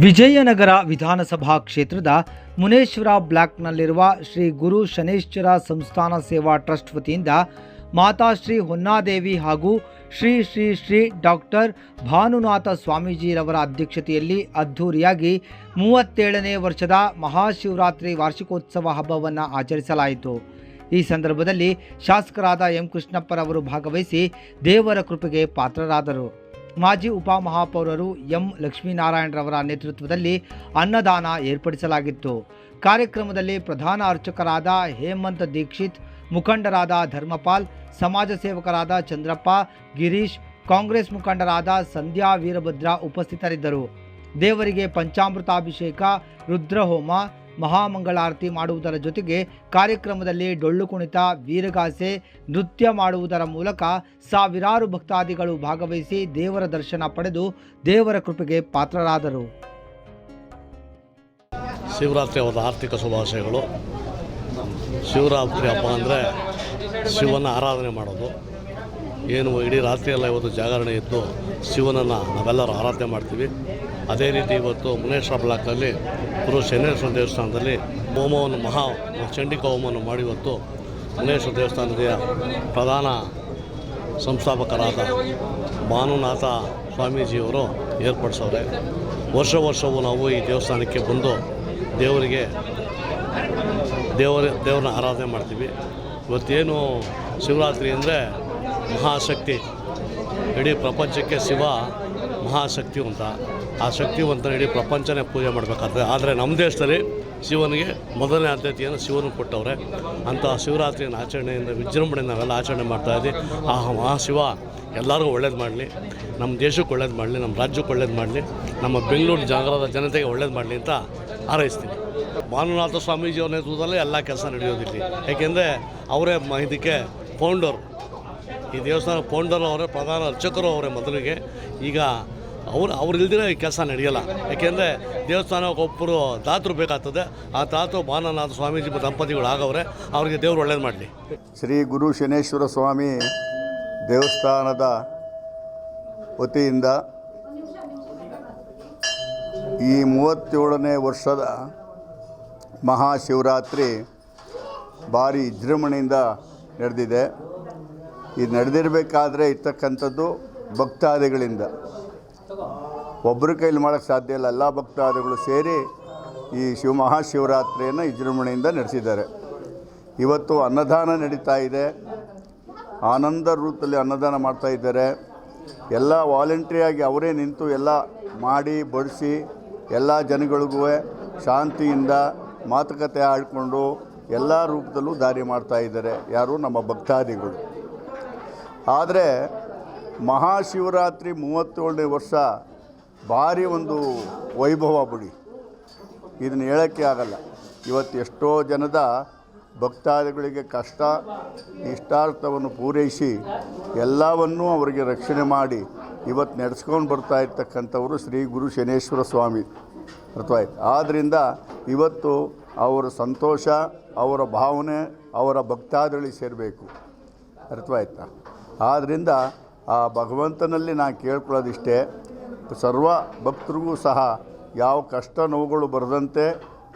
ವಿಜಯನಗರ ವಿಧಾನಸಭಾ ಕ್ಷೇತ್ರದ ಮುನೇಶ್ವರ ಬ್ಲಾಕ್ನಲ್ಲಿರುವ ಶ್ರೀ ಗುರು ಶನೇಶ್ವರ ಸಂಸ್ಥಾನ ಸೇವಾ ಟ್ರಸ್ಟ್ ವತಿಯಿಂದ ಮಾತಾಶ್ರೀ ಹೊನ್ನಾದೇವಿ ಹಾಗೂ ಶ್ರೀ ಶ್ರೀ ಶ್ರೀ ಡಾಕ್ಟರ್ ಭಾನುನಾಥ ಸ್ವಾಮೀಜಿರವರ ಅಧ್ಯಕ್ಷತೆಯಲ್ಲಿ ಅದ್ಧೂರಿಯಾಗಿ ಮೂವತ್ತೇಳನೇ ವರ್ಷದ ಮಹಾಶಿವರಾತ್ರಿ ವಾರ್ಷಿಕೋತ್ಸವ ಹಬ್ಬವನ್ನು ಆಚರಿಸಲಾಯಿತು. ಈ ಸಂದರ್ಭದಲ್ಲಿ ಶಾಸಕರಾದ ಎಂ ಕೃಷ್ಣಪ್ಪರವರು ಭಾಗವಹಿಸಿ ದೇವರ ಕೃಪೆಗೆ ಪಾತ್ರರಾದರು. ಮಾಜಿ ಉಪಮಹಾಪೌರರು ಎಂ ಲಕ್ಷ್ಮೀನಾರಾಯಣರವರ ನೇತೃತ್ವದಲ್ಲಿ ಅನ್ನದಾನ ಏರ್ಪಡಿಸಲಾಗಿತ್ತು. ಕಾರ್ಯಕ್ರಮದಲ್ಲಿ ಪ್ರಧಾನ ಅರ್ಚಕರಾದ ಹೇಮಂತ್ ದೀಕ್ಷಿತ್, ಮುಖಂಡರಾದ ಧರ್ಮಪಾಲ್, ಸಮಾಜ ಸೇವಕರಾದ ಚಂದ್ರಪ್ಪ, ಗಿರೀಶ್, ಕಾಂಗ್ರೆಸ್ ಮುಖಂಡರಾದ ಸಂಧ್ಯಾ ವೀರಭದ್ರ ಉಪಸ್ಥಿತರಿದ್ದರು. ದೇವರಿಗೆ ಪಂಚಾಮೃತಾಭಿಷೇಕ, ರುದ್ರಹೋಮ ಮಹಾಮಂಗಳಾರತಿ ಮಾಡುವುದರ ಜೊತೆಗೆ ಕಾರ್ಯಕ್ರಮದಲ್ಲಿ ಡೊಳ್ಳು ಕುಣಿತ, ವೀರಗಾಸೆ, ನೃತ್ಯ ಮಾಡುವುದರ ಮೂಲಕ ಸಾವಿರಾರು ಭಕ್ತಾದಿಗಳು ಭಾಗವಹಿಸಿ ದೇವರ ದರ್ಶನ ಪಡೆದು ದೇವರ ಕೃಪೆಗೆ ಪಾತ್ರರಾದರು. ಶಿವರಾತ್ರಿ ಅವರ ಆರ್ಥಿಕ ಶುಭಾಶಯಗಳು. ಶಿವರಾತ್ರಿ ಹಬ್ಬ ಅಂದರೆ ಶಿವನ ಆರಾಧನೆ ಮಾಡೋದು. ಏನು ಇಡೀ ರಾತ್ರಿಯೆಲ್ಲ ಇವತ್ತು ಜಾಗರಣೆ ಇದ್ದು ಶಿವನನ್ನು ನಾವೆಲ್ಲರೂ ಆರಾಧನೆ ಮಾಡ್ತೀವಿ. ಅದೇ ರೀತಿ ಇವತ್ತು ಮುನೇಶ್ವರ ಬ್ಲಾಕಲ್ಲಿ ಗುರು ಶನೇಶ್ವರ ದೇವಸ್ಥಾನದಲ್ಲಿ ಹೋಮವನ್ನು ಮಹಾ ಚಂಡಿಕ ಹೋಮವನ್ನು ಮಾಡಿ ಇವತ್ತು ಮುನೇಶ್ವರ ದೇವಸ್ಥಾನದ ಪ್ರಧಾನ ಸಂಸ್ಥಾಪಕರಾದ ಭಾನುನಾಥ ಸ್ವಾಮೀಜಿಯವರು ಏರ್ಪಡಿಸವ್ರೆ ವರ್ಷ ವರ್ಷವೂ ನಾವು ಈ ದೇವಸ್ಥಾನಕ್ಕೆ ಬಂದು ದೇವರಿಗೆ ದೇವರ ದೇವರನ್ನ ಆರಾಧನೆ ಮಾಡ್ತೀವಿ. ಇವತ್ತೇನು ಶಿವರಾತ್ರಿ ಅಂದರೆ ಮಹಾಶಕ್ತಿ. ಇಡೀ ಪ್ರಪಂಚಕ್ಕೆ ಶಿವ ಮಹಾಶಕ್ತಿವಂತ ಆ ಶಕ್ತಿವಂತನ ಇಡೀ ಪ್ರಪಂಚನೇ ಪೂಜೆ ಮಾಡಬೇಕಾಗ್ತದೆ. ಆದರೆ ನಮ್ಮ ದೇಶದಲ್ಲಿ ಶಿವನಿಗೆ ಮೊದಲನೇ ಆದ್ಯತೆಯನ್ನು ಶಿವನು ಕೊಟ್ಟವ್ರೆ. ಅಂಥ ಶಿವರಾತ್ರಿಯನ್ನು ಆಚರಣೆಯಿಂದ ವಿಜೃಂಭಣೆ ನಾವೆಲ್ಲ ಆಚರಣೆ ಮಾಡ್ತಾ ಇದ್ದೀವಿ. ಆ ಮಹಾಶಿವ, ಎಲ್ಲರಿಗೂ ಒಳ್ಳೇದು ಮಾಡಲಿ. ನಮ್ಮ ದೇಶಕ್ಕೆ ಒಳ್ಳೇದು ಮಾಡಲಿ. ನಮ್ಮ ರಾಜ್ಯಕ್ಕೆ ಒಳ್ಳೇದು ಮಾಡಲಿ. ನಮ್ಮ ಬೆಂಗಳೂರು ಜಾಗರದ ಜನತೆಗೆ ಒಳ್ಳೇದು ಮಾಡಲಿ ಅಂತ ಹಾರೈಸ್ತೀನಿ. ಭಾನುನಾಥ ಸ್ವಾಮೀಜಿಯವ್ರ ನೇತೃತ್ವದಲ್ಲೇ ಎಲ್ಲ ಕೆಲಸ ನಡೆಯೋದಿಲ್ಲ ಏಕೆಂದರೆ ಅವರೇ ಇದಕ್ಕೆ ಫೌಂಡರ್ ಈ ದೇವಸ್ಥಾನ ಫೌಂಡರ್ ಅವರೇ, ಪ್ರಧಾನ ಅರ್ಚಕರು ಅವರೇ ಮೊದಲಿಗೆ. ಈಗ ಅವ್ರು ಅವ್ರು ಇಲ್ದಿರ ಈ ಕೆಲಸ ನಡೆಯಲ್ಲ. ಯಾಕೆಂದರೆ ದೇವಸ್ಥಾನಕ್ಕೆ ಒಬ್ಬರು ದಾತರು ಬೇಕಾಗ್ತದೆ. ಆ ದಾತರು ಭಾನನಾಥ ಸ್ವಾಮೀಜಿ ದಂಪತಿಗಳು ಆಗವ್ರೆ ಅವ್ರಿಗೆ ದೇವರು ಒಳ್ಳೇದು ಮಾಡಲಿ. ಶ್ರೀ ಗುರು ಶನೇಶ್ವರ ಸ್ವಾಮಿ ದೇವಸ್ಥಾನದ ವತಿಯಿಂದ ಈ ಮೂವತ್ತೇಳನೇ ವರ್ಷದ ಮಹಾಶಿವರಾತ್ರಿ ಭಾರಿ ವಿಜೃಂಭಣೆಯಿಂದ ನಡೆದಿದೆ. ಇದು ನಡೆದಿರಬೇಕಾದ್ರೆ ಇರ್ತಕ್ಕಂಥದ್ದು ಭಕ್ತಾದಿಗಳಿಂದ. ಒಬ್ಬರ ಕೈಲಿ ಮಾಡೋಕ್ಕೆ ಸಾಧ್ಯ ಇಲ್ಲ. ಎಲ್ಲ ಭಕ್ತಾದಿಗಳು ಸೇರಿ ಈ ಶಿವ ಮಹಾಶಿವರಾತ್ರಿಯನ್ನು ವಿಜೃಂಭಣೆಯಿಂದ ನಡೆಸಿದ್ದಾರೆ. ಇವತ್ತು ಅನ್ನದಾನ ನಡೀತಾ ಇದೆ. ಆನಂದ ರೂಪದಲ್ಲಿ ಅನ್ನದಾನ ಮಾಡ್ತಾ ಇದ್ದಾರೆ. ಎಲ್ಲ ವಾಲಂಟ್ರಿಯಾಗಿ ಅವರೇ ನಿಂತು ಎಲ್ಲ ಮಾಡಿ, ಬಡಿಸಿ, ಎಲ್ಲ ಜನಗಳಿಗೂ ಶಾಂತಿಯಿಂದ ಮಾತುಕತೆ ಆಡಿಕೊಂಡು ಎಲ್ಲ ರೂಪದಲ್ಲೂ ದಾರಿ ಮಾಡ್ತಾ ಇದ್ದಾರೆ ಯಾರು ನಮ್ಮ ಭಕ್ತಾದಿಗಳು. ಆದರೆ ಮಹಾಶಿವರಾತ್ರಿ ಮೂವತ್ತೇಳನೇ ವರ್ಷ ಭಾರಿ ಒಂದು ವೈಭವ ಬಿಡಿ. ಇದನ್ನು ಹೇಳೋಕ್ಕೆ ಆಗಲ್ಲ. ಇವತ್ತು ಎಷ್ಟೋ ಜನದ ಭಕ್ತಾದಿಗಳಿಗೆ ಕಷ್ಟ, ಇಷ್ಟಾರ್ಥವನ್ನು ಪೂರೈಸಿ ಎಲ್ಲವನ್ನೂ ಅವರಿಗೆ ರಕ್ಷಣೆ ಮಾಡಿ ಇವತ್ತು ನಡೆಸ್ಕೊಂಡು ಬರ್ತಾ ಇರ್ತಕ್ಕಂಥವರು ಶ್ರೀ ಗುರು ಶನೇಶ್ವರ ಸ್ವಾಮಿ. ಅರ್ಥವಾಯ್ತು? ಆದ್ದರಿಂದ ಇವತ್ತು ಅವರ ಸಂತೋಷ, ಅವರ ಭಾವನೆ, ಅವರ ಭಕ್ತಾದಿಗಳಿಗೆ ಸೇರಬೇಕು. ಅರ್ಥವಾಯ್ತಾ? ಆದ್ದರಿಂದ ಆ ಭಗವಂತನಲ್ಲಿ ನಾನು ಕೇಳ್ಕೊಳ್ಳೋದಿಷ್ಟೇ. ಸರ್ವ ಭಕ್ತರಿಗೂ ಸಹ ಯಾವ ಕಷ್ಟ ನೋವುಗಳು ಬರದಂತೆ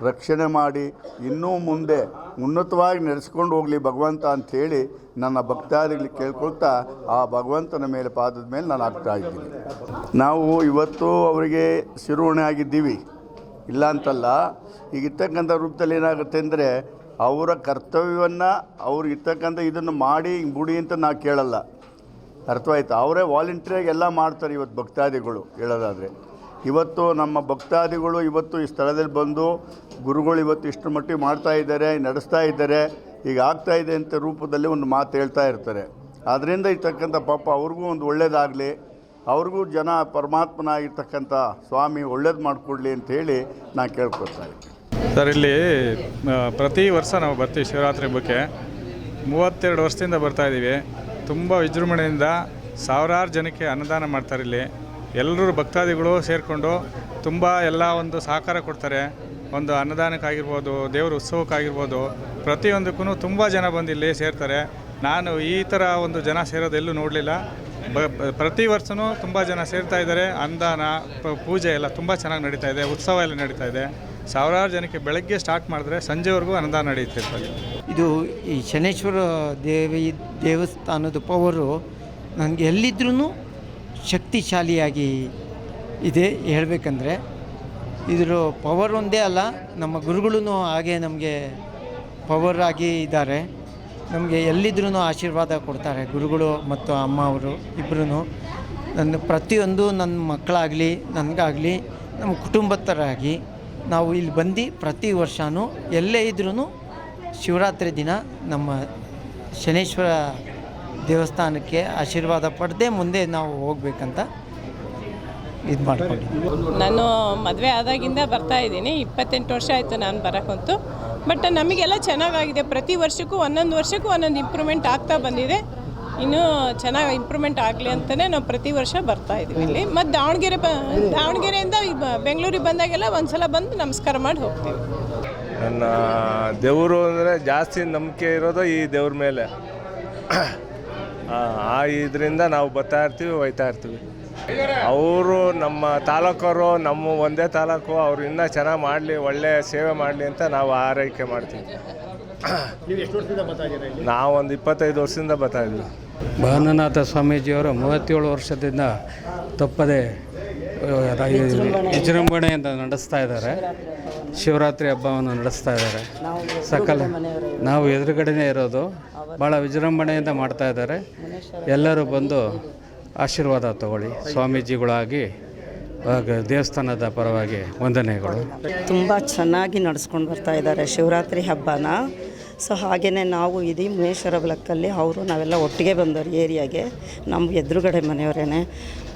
ರಕ್ಷಣೆ ಮಾಡಿ ಇನ್ನೂ ಮುಂದೆ ಉನ್ನತವಾಗಿ ನಡೆಸ್ಕೊಂಡು ಹೋಗಲಿ ಭಗವಂತ ಅಂಥೇಳಿ ನನ್ನ ಭಕ್ತಾದಿಗಳಿಗೆ ಕೇಳ್ಕೊಳ್ತಾ ಆ ಭಗವಂತನ ಮೇಲೆ ಪಾದದ ಮೇಲೆ ನಾನು ಆಗ್ತಾ ಇದ್ದೀನಿ. ನಾವು ಇವತ್ತು ಅವರಿಗೆ ಶಿರೋಣೆ ಆಗಿದ್ದೀವಿ. ಇಲ್ಲ ಅಂತಲ್ಲ, ಈಗ ಇರ್ತಕ್ಕಂಥ ರೂಪದಲ್ಲಿ ಏನಾಗುತ್ತೆ ಅಂದರೆ ಅವರ ಕರ್ತವ್ಯವನ್ನು ಅವ್ರಿಗೆ ಇರ್ತಕ್ಕಂಥ ಇದನ್ನು ಮಾಡಿ ಬಿಡಿ ಅಂತ ನಾವು ಕೇಳಲ್ಲ. ಅರ್ಥವಾಯ್ತು. ಅವರೇ ವಾಲಂಟಿಯರಾಗಿ ಎಲ್ಲ ಮಾಡ್ತಾರೆ ಇವತ್ತು ಭಕ್ತಾದಿಗಳು, ಹೇಳೋದಾದರೆ. ಇವತ್ತು ನಮ್ಮ ಭಕ್ತಾದಿಗಳು ಇವತ್ತು ಈ ಸ್ಥಳದಲ್ಲಿ ಬಂದು ಗುರುಗಳು ಇವತ್ತು ಇಷ್ಟು ಮಟ್ಟಿಗೆ ಮಾಡ್ತಾ ಇದ್ದಾರೆ, ನಡೆಸ್ತಾ ಇದ್ದಾರೆ, ಈಗ ಆಗ್ತಾ ಇದೆ ಅಂತ ರೂಪದಲ್ಲಿ ಒಂದು ಮಾತು ಹೇಳ್ತಾ ಇರ್ತಾರೆ. ಅದರಿಂದ ಇರ್ತಕ್ಕಂಥ ಪಾಪ ಅವ್ರಿಗೂ ಒಂದು ಒಳ್ಳೇದಾಗಲಿ, ಅವ್ರಿಗೂ ಜನ ಪರಮಾತ್ಮನಾಗಿರ್ತಕ್ಕಂಥ ಸ್ವಾಮಿ ಒಳ್ಳೇದು ಮಾಡಿಕೊಡ್ಲಿ ಅಂತೇಳಿ ನಾನು ಕೇಳ್ಕೊತಾ ಇದ್ದೀನಿ. ಸರ್, ಇಲ್ಲಿ ಪ್ರತಿ ವರ್ಷ ನಾವು ಬರ್ತೀವಿ ಶಿವರಾತ್ರಿ ಹಬ್ಬಕ್ಕೆ. ಮೂವತ್ತೆರಡು ವರ್ಷದಿಂದ ಬರ್ತಾ ಇದ್ದೀವಿ ತುಂಬ ವಿಜೃಂಭಣೆಯಿಂದ ಸಾವಿರಾರು ಜನಕ್ಕೆ ಅನ್ನದಾನ ಮಾಡ್ತಾರೆ ಇಲ್ಲಿ. ಎಲ್ಲರೂ ಭಕ್ತಾದಿಗಳು ಸೇರಿಕೊಂಡು ತುಂಬ ಎಲ್ಲ ಒಂದು ಸಹಕಾರ ಕೊಡ್ತಾರೆ. ಒಂದು ಅನ್ನದಾನಕ್ಕಾಗಿರ್ಬೋದು, ದೇವರ ಉತ್ಸವಕ್ಕಾಗಿರ್ಬೋದು, ಪ್ರತಿಯೊಂದಕ್ಕೂ ತುಂಬ ಜನ ಬಂದು ಇಲ್ಲಿ ಸೇರ್ತಾರೆ. ನಾನು ಈ ಥರ ಒಂದು ಜನ ಸೇರೋದು ಎಲ್ಲೂ ನೋಡಲಿಲ್ಲ. ಬ- ಪ್ರತಿ ವರ್ಷವೂ ತುಂಬ ಜನ ಸೇರ್ತಾ ಇದ್ದಾರೆ. ಅನ್ನದಾನ ಪೂಜೆ ಎಲ್ಲ ತುಂಬ ಚೆನ್ನಾಗಿ ನಡೀತಾ ಇದೆ, ಉತ್ಸವ ಎಲ್ಲ ನಡೀತಾ ಇದೆ. ಸಾವಿರಾರು ಜನಕ್ಕೆ ಬೆಳಗ್ಗೆ ಸ್ಟಾರ್ಟ್ ಮಾಡಿದ್ರೆ ಸಂಜೆವರೆಗೂ ಅನ್ನದಾನ ನಡೀತಿರ್ತದೆ ಇದು ಈ ಶನೇಶ್ವರ ದೇವಿ ದೇವಸ್ಥಾನದ ಪವರು ನನಗೆ ಎಲ್ಲಿದ್ರೂ ಶಕ್ತಿಶಾಲಿಯಾಗಿ ಇದೆ ಹೇಳಬೇಕಂದ್ರೆ, ಇದರ ಪವರ್ ಒಂದೇ ಅಲ್ಲ, ನಮ್ಮ ಗುರುಗಳೂ ಹಾಗೆ ನಮಗೆ ಪವರ್ ಆಗಿ ಇದ್ದಾರೆ. ನಮಗೆ ಎಲ್ಲಿದ್ರೂ ಆಶೀರ್ವಾದ ಕೊಡ್ತಾರೆ ಗುರುಗಳು ಮತ್ತು ಅಮ್ಮ ಅವರು ಇಬ್ಬರೂ ನನ್ನ ಪ್ರತಿಯೊಂದು ನನ್ನ ಮಕ್ಕಳಾಗಲಿ, ನನಗಾಗಲಿ, ನಮ್ಮ ಕುಟುಂಬತ್ತರಾಗಿ ನಾವು ಇಲ್ಲಿ ಬಂದು ಪ್ರತಿ ವರ್ಷವೂ ಎಲ್ಲೇ ಇದ್ರೂ ಶಿವರಾತ್ರಿ ದಿನ ನಮ್ಮ ಶನೇಶ್ವರ ದೇವಸ್ಥಾನಕ್ಕೆ ಆಶೀರ್ವಾದ ಪಡೆದೇ ಮುಂದೆ ನಾವು ಹೋಗ್ಬೇಕಂತ ಇದು ಮಾಡ್ಕೊಂಡು ನಾನು ಮದುವೆ ಆದಾಗಿಂದ ಬರ್ತಾ ಇದ್ದೀನಿ. ಇಪ್ಪತ್ತೆಂಟು ವರ್ಷ ಆಯಿತು ನಾನು ಬರೋಕ್ಕಂತೂ ಬಟ್ ನಮಗೆಲ್ಲ ಚೆನ್ನಾಗಾಗಿದೆ. ಪ್ರತಿ ವರ್ಷಕ್ಕೂ, ಒಂದೊಂದು ವರ್ಷಕ್ಕೂ ಒಂದೊಂದು ಇಂಪ್ರೂವ್ಮೆಂಟ್ ಆಗ್ತಾ ಬಂದಿದೆ. ಇನ್ನೂ ಚೆನ್ನಾಗಿ ಇಂಪ್ರೂವ್ಮೆಂಟ್ ಆಗಲಿ ಅಂತಲೇ ನಾವು ಪ್ರತಿ ವರ್ಷ ಬರ್ತಾ ಇದ್ದೀವಿ ಇಲ್ಲಿ. ಮತ್ತು ದಾವಣಗೆರೆ ಬ ದಾವಣಗೆರೆಯಿಂದ ಬೆಂಗಳೂರಿಗೆ ಬಂದಾಗೆಲ್ಲ ಒಂದು ಸಲ ಬಂದು ನಮಸ್ಕಾರ ಮಾಡಿ ಹೋಗ್ತೀವಿ. ನನ್ನ ದೇವರು ಅಂದರೆ ಜಾಸ್ತಿ ನಂಬಿಕೆ ಇರೋದು ಈ ದೇವ್ರ ಮೇಲೆ. ಆ, ಆ ಇದರಿಂದ ನಾವು ಬರ್ತಾ ಇರ್ತೀವಿ ಹೋಯ್ತಾ ಇರ್ತೀವಿ. ಅವರು ನಮ್ಮ ತಾಲೂಕವರು ನಮ್ಮ ಒಂದೇ ತಾಲೂಕು ಅವ್ರು ಇನ್ನೂ ಚೆನ್ನಾಗಿ ಮಾಡಲಿ ಒಳ್ಳೆ ಸೇವೆ ಮಾಡಲಿ ಅಂತ ನಾವು ಆರೈಕೆ ಮಾಡ್ತೀವಿ. ನಾವು ಒಂದು ಇಪ್ಪತ್ತೈದು ವರ್ಷದಿಂದ ಬರ್ತಾ ಇದ್ವಿ ಭಾನುನಾಥ ಸ್ವಾಮೀಜಿಯವರು ಮೂವತ್ತೇಳು ವರ್ಷದಿಂದ ತಪ್ಪದೆ ವಿಜೃಂಭಣೆಯಿಂದ ನಡೆಸ್ತಾ ಇದ್ದಾರೆ. ಶಿವರಾತ್ರಿ ಹಬ್ಬವನ್ನು ನಡೆಸ್ತಾ ಇದ್ದಾರೆ. ಸಕಲ ನಾವು ಎದುರುಗಡೆನೇ ಇರೋದು. ಭಾಳ ವಿಜೃಂಭಣೆಯಿಂದ ಮಾಡ್ತಾ ಇದ್ದಾರೆ. ಎಲ್ಲರೂ ಬಂದು ಆಶೀರ್ವಾದ ತಗೊಳ್ಳಿ. ಸ್ವಾಮೀಜಿಗಳಾಗಿ ಆಗ ದೇವಸ್ಥಾನದ ಪರವಾಗಿ ವಂದನೆಗಳು. ತುಂಬ ಚೆನ್ನಾಗಿ ನಡೆಸ್ಕೊಂಡು ಬರ್ತಾ ಇದ್ದಾರೆ ಶಿವರಾತ್ರಿ ಹಬ್ಬನ. ಸೊ ಹಾಗೆಯೇ ನಾವು ಇದೀ ಮುನೇಶ್ವರ ಬ್ಲಕ್ಕಲ್ಲಿ ಅವರು ನಾವೆಲ್ಲ ಒಟ್ಟಿಗೆ ಬಂದವರು ಏರಿಯಾಗೆ. ನಮ್ಮ ಎದುರುಗಡೆ ಮನೆಯವರೇ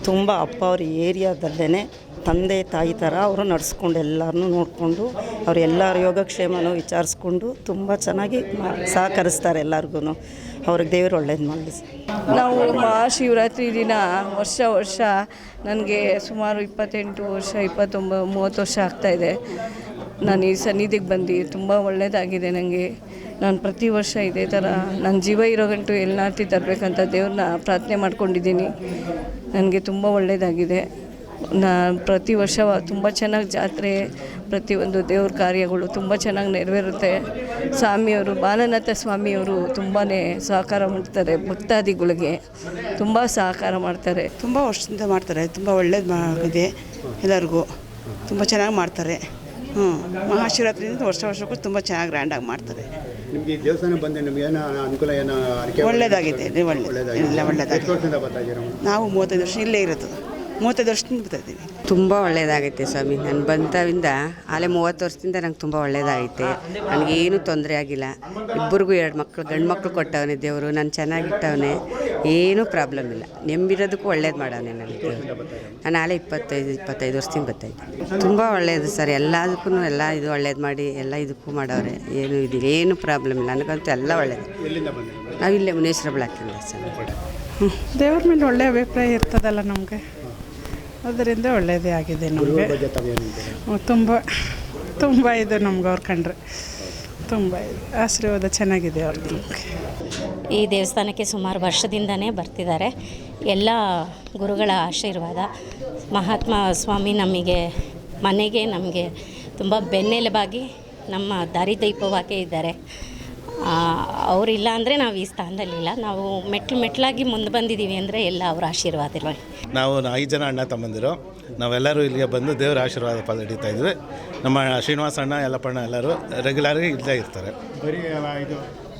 ತುಂಬ ಅಪ್ಪ ಅವ್ರ ಏರಿಯಾದಲ್ಲೇ ತಂದೆ ತಾಯಿ ಥರ ಅವರು ನಡೆಸ್ಕೊಂಡು ಎಲ್ಲರನ್ನೂ ನೋಡಿಕೊಂಡು ಅವ್ರು ಎಲ್ಲರ ಯೋಗಕ್ಷೇಮನೂ ವಿಚಾರಿಸ್ಕೊಂಡು ತುಂಬ ಚೆನ್ನಾಗಿ ಸಹಕರಿಸ್ತಾರೆ ಎಲ್ಲರಿಗೂ ಅವ್ರಿಗೆ ದೇವರು ಒಳ್ಳೇದು ಮಾಡಲಿ ನಾವು ಮಹಾಶಿವರಾತ್ರಿ ದಿನ ವರ್ಷ ವರ್ಷ ನನಗೆ ಸುಮಾರು ಇಪ್ಪತ್ತೆಂಟು ವರ್ಷ, ಇಪ್ಪತ್ತೊಂಬ, ಮೂವತ್ತು ವರ್ಷ ಆಗ್ತಾಯಿದೆ ನಾನು ಈ ಸನ್ನಿಧಿಗೆ ಬಂದು ತುಂಬ ಒಳ್ಳೆಯದಾಗಿದೆ ನನಗೆ. ನಾನು ಪ್ರತಿ ವರ್ಷ ಇದೇ ಥರ ನನ್ನ ಜೀವ ಇರೋ ಗಂಟು ಎಲ್ಲಾರ್ತಿ ತರಬೇಕಂತ ದೇವ್ರನ್ನ ಪ್ರಾರ್ಥನೆ ಮಾಡ್ಕೊಂಡಿದ್ದೀನಿ. ನನಗೆ ತುಂಬ ಒಳ್ಳೆಯದಾಗಿದೆ. ನಾನು ಪ್ರತಿ ವರ್ಷ ತುಂಬ ಚೆನ್ನಾಗಿ ಜಾತ್ರೆ ಪ್ರತಿಯೊಂದು ದೇವ್ರ ಕಾರ್ಯಗಳು ತುಂಬ ಚೆನ್ನಾಗಿ ನೆರವೇರುತ್ತೆ. ಸ್ವಾಮಿಯವರು, ಬಾಲನಾಥ ಸ್ವಾಮಿಯವರು ತುಂಬಾ ಸಹಕಾರ ಮಾಡ್ತಾರೆ ಭಕ್ತಾದಿಗಳಿಗೆ. ತುಂಬ ಸಹಕಾರ ಮಾಡ್ತಾರೆ. ತುಂಬ ವರ್ಷದಿಂದ ಮಾಡ್ತಾರೆ. ತುಂಬ ಒಳ್ಳೇದು ಆಗಿದೆ ಎಲ್ಲರಿಗೂ. ತುಂಬ ಚೆನ್ನಾಗಿ ಮಾಡ್ತಾರೆ. ಹ್ಞೂ ಮಹಾಶಿವರಾತ್ರಿಯಿಂದ ವರ್ಷ ವರ್ಷಕ್ಕೂ ತುಂಬ ಚೆನ್ನಾಗಿ ಗ್ರ್ಯಾಂಡಾಗಿ ಮಾಡ್ತಾರೆ. ನಿಮಗೆ ದೇವಸ್ಥಾನ ಬಂದೆ ನಿಮ್ಗೆ ಏನೋ ಅನುಕೂಲ ಏನೋ ಅಡಿಕೆ? ಒಳ್ಳೇದಾಗಿದೆ ಇದೆ ಒಳ್ಳೆ ಎಲ್ಲ ಒಳ್ಳೆಯದಾಗಿದೆ? ನಾವು? ಮೂವತ್ತೈದು ವರ್ಷ ಇಲ್ಲೇ ಇರೋದು ಮೂವತ್ತೈದು ವರ್ಷದಿಂದ ಬರ್ತಾ ಇದ್ದೀವಿ ತುಂಬ ಒಳ್ಳೆಯದಾಗೈತೆ ಸ್ವಾಮಿ. ನಾನು ಬಂತವಿಂದ ಆಲೆ ಮೂವತ್ತು ವರ್ಷದಿಂದ ನಂಗೆ ತುಂಬ ಒಳ್ಳೆಯದಾಗೈತೆ ನನಗೇನು ತೊಂದರೆ ಆಗಿಲ್ಲ. ಇಬ್ಬರಿಗೂ ಎರಡು ಮಕ್ಕಳು ಗಂಡು ಮಕ್ಕಳು ಕೊಟ್ಟವನೆ ದೇವರು ನಾನು ಚೆನ್ನಾಗಿಟ್ಟವನೆ. ಏನೂ ಪ್ರಾಬ್ಲಮ್ ಇಲ್ಲ. ನೆಂಬಿರೋದಕ್ಕೂ ಒಳ್ಳೇದು ಮಾಡವನೆ ನನಗೆ ದೇವರು. ನಾನು ಆಲೆ ಇಪ್ಪತ್ತೈದು ಇಪ್ಪತ್ತೈದು ವರ್ಷದಿಂದ ಬರ್ತಾಯಿದ್ದೆ ತುಂಬ ಒಳ್ಳೆಯದು ಸರ್. ಎಲ್ಲದಕ್ಕೂ ಎಲ್ಲ ಇದು ಒಳ್ಳೇದು ಮಾಡಿ ಎಲ್ಲ ಇದಕ್ಕೂ ಮಾಡವ್ರೆ. ಏನು ಇದು ಏನು ಪ್ರಾಬ್ಲಮ್ ಇಲ್ಲ. ನನಗಂತೂ ಎಲ್ಲ ಒಳ್ಳೇದು. ನಾವು ಇಲ್ಲೇ ನಾವಿಲ್ಲೇ ಮುನೇಶ್ವರ ಬ್ಲಾಕಿಂದ ಸರ್. ದೇವ್ರ ಮೇಲೆ ಒಳ್ಳೆಯ ಅಭಿಪ್ರಾಯ ಇರ್ತದಲ್ಲ ನಮಗೆ. ಅದರಿಂದ ಒಳ್ಳೆಯದೇ ಆಗಿದೆ ನಮಗೆ. ತುಂಬ ತುಂಬ ಇದು ನಮ್ಗೆ ಅವ್ರು ಕಂಡ್ರೆ. ತುಂಬ ಇದು. ಆಶೀರ್ವಾದ ಚೆನ್ನಾಗಿದೆ ಅವ್ರದ್ದು ಈ ದೇವಸ್ಥಾನಕ್ಕೆ ಸುಮಾರು ವರ್ಷದಿಂದನೇ ಬರ್ತಿದ್ದಾರೆ. ಎಲ್ಲ ಗುರುಗಳ ಆಶೀರ್ವಾದ. ಮಹಾತ್ಮ ಸ್ವಾಮಿ ನಮಗೆ ಮನೆಗೆ ನಮಗೆ ತುಂಬ ಬೆನ್ನೆಲುಬಾಗಿ ನಮ್ಮ ದಾರಿದೀಪವಾಗಿ ಇದ್ದಾರೆ. ಅವರಿಲ್ಲ ಅಂದರೆ ನಾವು ಈ ಸ್ಥಾನದಲ್ಲಿಲ್ಲ ನಾವು ಮೆಟ್ಲು ಮೆಟ್ಲಾಗಿ ಮುಂದೆ ಬಂದಿದ್ದೀವಿ ಅಂದರೆ ಎಲ್ಲ ಅವರ ಆಶೀರ್ವಾದ ನಾವು ಐದು ಜನ ಅಣ್ಣ ತಮ್ಮಂದಿರು. ನಾವೆಲ್ಲರೂ ಇಲ್ಲಿಗೆ ಬಂದು ದೇವರ ಆಶೀರ್ವಾದ ಪಡೆಯುತ್ತಾ ಇದ್ವಿ. ನಮ್ಮ ಶ್ರೀನಿವಾಸ ಅಣ್ಣ ಎಲ್ಲಪ್ಪಣ್ಣ ಎಲ್ಲರೂ ರೆಗ್ಯುಲರಾಗಿ ಇಲ್ಲೇ ಇರ್ತಾರೆ.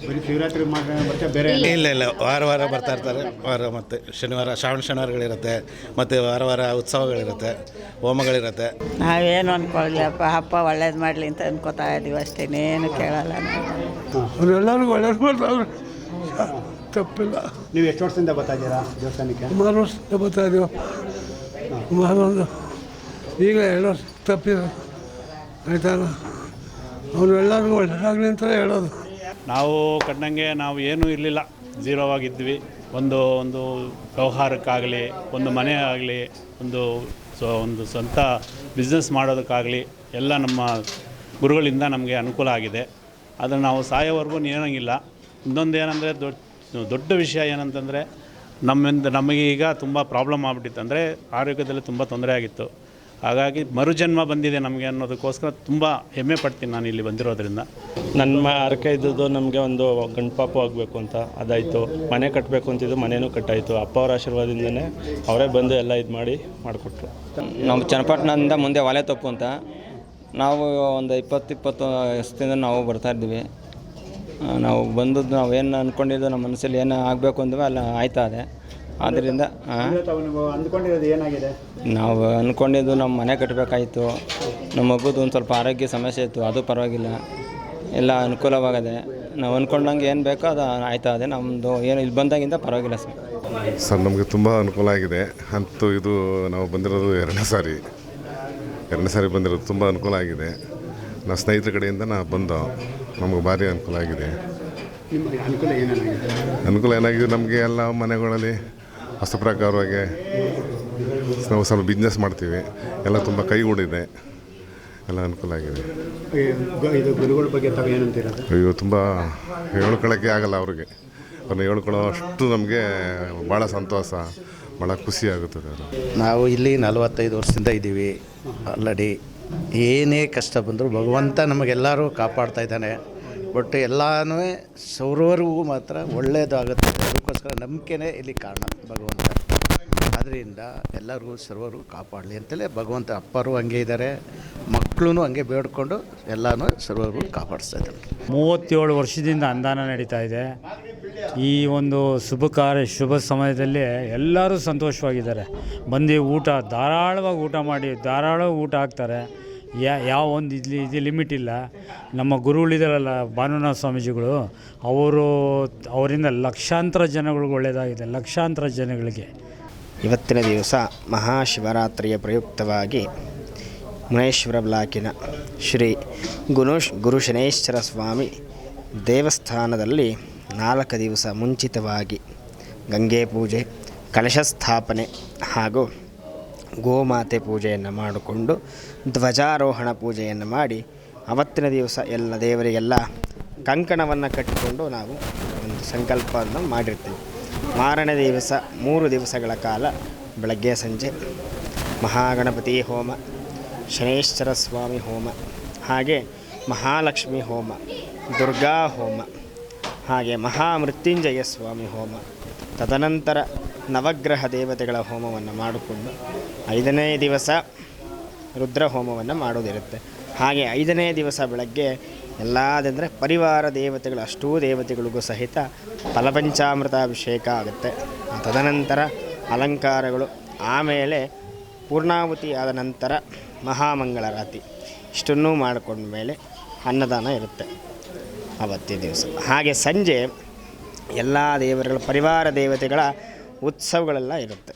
ಬರೀ ಶಿವರಾತ್ರಿ ಮಾತ್ರ ಬರ್ತಾ ಬೇರೆ ಇಲ್ಲ ಇಲ್ಲ. ವಾರ ವಾರ ಬರ್ತಾ ಇರ್ತಾರೆ. ವಾರ ಮತ್ತು ಶನಿವಾರ ಶ್ರಾವಣ ಶನಿವಾರಗಳಿರುತ್ತೆ. ಮತ್ತು ವಾರ ವಾರ ಉತ್ಸವಗಳಿರುತ್ತೆ. ಹೋಮಗಳಿರುತ್ತೆ. ನಾವೇನು ಅನ್ಕೊಳ್ಳಿಲ್ಲಪ್ಪ ಅಪ್ಪ ಒಳ್ಳೇದು ಮಾಡಲಿ ಅಂತ ಅನ್ಕೋತಾ ಇದೀವಿ ಅಷ್ಟೇ. ಏನು ಕೇಳಲ್ಲ ಅವರೆಲ್ಲರಿಗೂ ಒಳ್ಳೇದು ಮಾಡ್ತಾರೆ ತಪ್ಪಿಲ್ಲ. ನೀವು ಎಷ್ಟು ವರ್ಷದಿಂದ ಬರ್ತಾ ಇದ್ದೀರಾ ದೇವಸ್ಥಾನಕ್ಕೆ? ಸುಮಾರು ವರ್ಷದಿಂದ ಬರ್ತಾ ಇದೀವಿ. ಸುಮಾರು ಒಂದು ಈಗ ಎರಡು ವರ್ಷ ತಪ್ಪಿಲ್ಲ ಆಯ್ತಲ್ಲ ಅವರು ಎಲ್ಲರಿಗೂ ಒಳ್ಳೆಯದಾಗಲಿ ಅಂತ ಹೇಳೋದು. ನಾವು ಕಂಡಂಗೆ ನಾವು ಏನೂ ಇರಲಿಲ್ಲ. ಝೀರೋವಾಗಿದ್ವಿ ಒಂದು ಒಂದು ವ್ಯವಹಾರಕ್ಕಾಗಲಿ, ಒಂದು ಮನೆ ಆಗಲಿ ಒಂದು ಸೊ, ಒಂದು ಸ್ವಂತ ಬಿಸ್ನೆಸ್ ಮಾಡೋದಕ್ಕಾಗಲಿ ಎಲ್ಲ ನಮ್ಮ ಗುರುಗಳಿಂದ ನಮಗೆ ಅನುಕೂಲ ಆಗಿದೆ. ಆದರೆ ನಾವು ಸಾಯೋವರೆಗೂ ಏನಂಗಿಲ್ಲ. ಇನ್ನೊಂದು ಏನಂದರೆ ದೊಡ್ಡ ದೊಡ್ಡ ವಿಷಯ ಏನಂತಂದರೆ ನಮ್ಮಿಂದ ನಮಗೆ ಈಗ ತುಂಬ ಪ್ರಾಬ್ಲಮ್ ಆಗ್ಬಿಟ್ಟಿತ್ತು. ಅಂದರೆ ಆರೋಗ್ಯದಲ್ಲಿ ತುಂಬ ತೊಂದರೆ ಆಗಿತ್ತು. ಹಾಗಾಗಿ ಮರುಜನ್ಮ ಬಂದಿದೆ ನಮಗೆ ಅನ್ನೋದಕ್ಕೋಸ್ಕರ ತುಂಬ ಹೆಮ್ಮೆ ಪಡ್ತೀನಿ ನಾನು ಇಲ್ಲಿ ಬಂದಿರೋದ್ರಿಂದ. ನನ್ನ ಹರಕೆ ಇದ್ದದ್ದು ನಮಗೆ ಒಂದು ಗಂಡು ಪಾಪು ಆಗಬೇಕು ಅಂತ ಅದಾಯಿತು. ಮನೆ ಕಟ್ಟಬೇಕು ಅಂತಿದ್ದು ಮನೆಯೂ ಕಟ್ಟಾಯಿತು. ಅಪ್ಪ ಅವರ ಆಶೀರ್ವಾದದಿಂದನೇ ಅವರೇ ಬಂದು ಎಲ್ಲ ಇದು ಮಾಡಿ ಮಾಡಿಕೊಟ್ರು. ನಮ್ಮ ಚನ್ನಪಟ್ಟಣದಿಂದ ಮುಂದೆ ವಾಲೆ ತಪ್ಪು ಅಂತ. ನಾವು ಒಂದು ಇಪ್ಪತ್ತು ಇಪ್ಪತ್ತು ವರ್ಷದಿಂದ ನಾವು ಬರ್ತಾ ಇದ್ದೀವಿ. ನಾವು ಬಂದದ್ದು ನಾವು ಏನು ಅಂದ್ಕೊಂಡಿದ್ದು ನಮ್ಮ ಮನಸ್ಸಲ್ಲಿ ಏನು ಆಗಬೇಕು ಅಂದ್ವಿ ಅಲ್ಲ ಆಯ್ತಾ ಇದೆ ಆದ್ದರಿಂದ ಅಂದ್ಕೊಂಡಿರೋದು ಏನಾಗಿದೆ ನಾವು ಅಂದ್ಕೊಂಡಿದ್ದು ನಮ್ಮ ಮನೆ ಕಟ್ಟಬೇಕಾಯಿತು ನಮ್ಮ ಮಗುದು ಒಂದು ಸ್ವಲ್ಪ ಆರೋಗ್ಯ ಸಮಸ್ಯೆ ಇತ್ತು ಅದು ಪರವಾಗಿಲ್ಲ. ಎಲ್ಲ ಅನುಕೂಲವಾಗಿದೆ. ನಾವು ಅಂದ್ಕೊಂಡಂಗೆ ಏನು ಬೇಕೋ ಅದು ಆಯ್ತಾ ಅದೇ ನಮ್ಮದು ಏನು ಇಲ್ಲಿ ಬಂದಾಗಿಂದ ಪರವಾಗಿಲ್ಲ ಸರ್. ಸರ್ ನಮಗೆ ತುಂಬ ಅನುಕೂಲ ಆಗಿದೆ. ಅಂತೂ ಇದು ನಾವು ಬಂದಿರೋದು ಎರಡನೇ ಸಾರಿ. ಎರಡನೇ ಸಾರಿ ಬಂದಿರೋದು ತುಂಬ ಅನುಕೂಲ ಆಗಿದೆ. ನಾವು ಸ್ನೇಹಿತರ ಕಡೆಯಿಂದ ನಾವು ಬಂದ ನಮಗೆ ಭಾರಿ ಅನುಕೂಲ ಆಗಿದೆ. ನಿಮಗೆ ಅನುಕೂಲ ಏನೇನಾಗಿದೆ? ಅನುಕೂಲ ಏನಾಗಿದೆ? ನಮಗೆ ಎಲ್ಲ ಮನೆಗಳಲ್ಲಿ ಹೊಸ ಪ್ರಕಾರವಾಗಿ ನಾವು ಸ್ವಲ್ಪ ಬಿಸ್ನೆಸ್ ಮಾಡ್ತೀವಿ. ಎಲ್ಲ ತುಂಬ ಕೈಗೂಡಿದೆ. ಎಲ್ಲ ಅನುಕೂಲ ಆಗಿದೆ. ಇದು ಗುರುಗಳ ಬಗ್ಗೆ ತಾವು ಅಯ್ಯೋ ತುಂಬ ಹೇಳ್ಕೊಳ್ಳೋಕ್ಕೆ ಆಗಲ್ಲ ಅವ್ರಿಗೆ. ಅವ್ರನ್ನ ಹೇಳ್ಕೊಳ್ಳೋ ಅಷ್ಟು ನಮಗೆ ಭಾಳ ಸಂತೋಷ ಭಾಳ ಖುಷಿ ಆಗುತ್ತದೆ ಅದು. ನಾವು ಇಲ್ಲಿ ನಲವತ್ತೈದು ವರ್ಷದಿಂದ ಇದ್ದೀವಿ. ಆಲ್ರೆಡಿ ಏನೇ ಕಷ್ಟ ಬಂದರೂ ಭಗವಂತ ನಮಗೆಲ್ಲರೂ ಕಾಪಾಡ್ತಾ ಇದ್ದಾನೆ. ಬಟ್ ಎಲ್ಲನೂ ಸೌರವರಿಗೂ ಮಾತ್ರ ಒಳ್ಳೆಯದಾಗುತ್ತೆ ಅದಕ್ಕೋಸ್ಕರ ನಂಬಿಕೆನೇ ಇಲ್ಲಿ ಕಾರಣ ಭಗವಂತ. ಆದ್ದರಿಂದ ಎಲ್ಲರೂ ಸರ್ವರು ಕಾಪಾಡಲಿ ಅಂತಲೇ ಭಗವಂತ ಅಪ್ಪರು ಹಂಗೆ ಇದ್ದಾರೆ ಮಕ್ಕಳೂ ಹಂಗೆ ಬೇಡ್ಕೊಂಡು ಎಲ್ಲನೂ ಸರ್ವರು ಕಾಪಾಡಿಸ್ತಾ ಇದ್ದಾರೆ. ಮೂವತ್ತೇಳು ವರ್ಷದಿಂದ ಅಂದಾನ ನಡೀತಾ ಇದೆ. ಈ ಒಂದು ಶುಭ ಕಾರ್ಯ, ಶುಭ ಸಮಯದಲ್ಲಿ ಎಲ್ಲರೂ ಸಂತೋಷವಾಗಿದ್ದಾರೆ. ಬಂದು ಊಟ, ಧಾರಾಳವಾಗಿ ಊಟ ಮಾಡಿ, ಧಾರಾಳವಾಗಿ ಊಟ ಹಾಕ್ತಾರೆ. ಯಾ, ಯಾವ ಒಂದು ಇಲ್ಲಿ ಇದು ಲಿಮಿಟ್ ಇಲ್ಲ. ನಮ್ಮ ಗುರುಗಳಿದಾರಲ್ಲ ಭಾನುನಾಥ ಸ್ವಾಮೀಜಿಗಳು, ಅವರು ಅವರಿಂದ ಲಕ್ಷಾಂತರ ಜನಗಳಿಗೆ ಒಳ್ಳೆಯದಾಗಿದೆ ಲಕ್ಷಾಂತರ ಜನಗಳಿಗೆ. ಇವತ್ತಿನ ದಿವಸ ಮಹಾಶಿವರಾತ್ರಿಯ ಪ್ರಯುಕ್ತವಾಗಿ ಮುನೇಶ್ವರ ಬ್ಲಾಕಿನ ಶ್ರೀ ಗುಣೇಶ್ ಗುರು ಶನೇಶ್ವರ ಸ್ವಾಮಿ ದೇವಸ್ಥಾನದಲ್ಲಿ ನಾಲ್ಕು ದಿವಸ ಮುಂಚಿತವಾಗಿ ಗಂಗೆ ಪೂಜೆ, ಕಲಶ ಸ್ಥಾಪನೆ ಹಾಗೂ ಗೋಮಾತೆ ಪೂಜೆಯನ್ನು ಮಾಡಿಕೊಂಡು ಧ್ವಜಾರೋಹಣ ಪೂಜೆಯನ್ನು ಮಾಡಿ ಅವತ್ತಿನ ದಿವಸ ಎಲ್ಲ ದೇವರಿಗೆಲ್ಲ ಕಂಕಣವನ್ನು ಕಟ್ಟಿಕೊಂಡು ನಾವು ಒಂದು ಸಂಕಲ್ಪವನ್ನು ಮಾಡಿರ್ತೀವಿ. ಮಾರನೇ ದಿವಸ, ಮೂರು ದಿವಸಗಳ ಕಾಲ ಬೆಳಗ್ಗೆ ಸಂಜೆ ಮಹಾಗಣಪತಿ ಹೋಮ, ಶನೇಶ್ವರ ಸ್ವಾಮಿ ಹೋಮ, ಹಾಗೆ ಮಹಾಲಕ್ಷ್ಮಿ ಹೋಮ, ದುರ್ಗಾ ಹೋಮ, ಹಾಗೆ ಮಹಾಮೃತ್ಯುಂಜಯ ಸ್ವಾಮಿ ಹೋಮ, ತದನಂತರ ನವಗ್ರಹ ದೇವತೆಗಳ ಹೋಮವನ್ನು ಮಾಡಿಕೊಂಡು ಐದನೇ ದಿವಸ ರುದ್ರ ಹೋಮವನ್ನು ಮಾಡೋದಿರುತ್ತೆ ಹಾಗೆ ಐದನೇ ದಿವಸ ಬೆಳಗ್ಗೆ ಎಲ್ಲದಂದರೆ ಪರಿವಾರ ದೇವತೆಗಳು, ಅಷ್ಟೂ ದೇವತೆಗಳಿಗೂ ಸಹಿತ ಫಲಪಂಚಾಮೃತ ಅಭಿಷೇಕ ಆಗುತ್ತೆ ತದನಂತರ ಅಲಂಕಾರಗಳು, ಆಮೇಲೆ ಪೂರ್ಣಾಹುತಿ ಆದ ನಂತರ ಮಹಾಮಂಗಳಾರತಿ ಇಷ್ಟನ್ನೂ ಮಾಡಿಕೊಂಡ ಮೇಲೆ ಅನ್ನದಾನ ಇರುತ್ತೆ ಅವತ್ತೇ ದಿವಸ. ಹಾಗೆ ಸಂಜೆ ಎಲ್ಲ ದೇವರುಗಳ, ಪರಿವಾರ ದೇವತೆಗಳ ಉತ್ಸವಗಳೆಲ್ಲ ಇರುತ್ತೆ.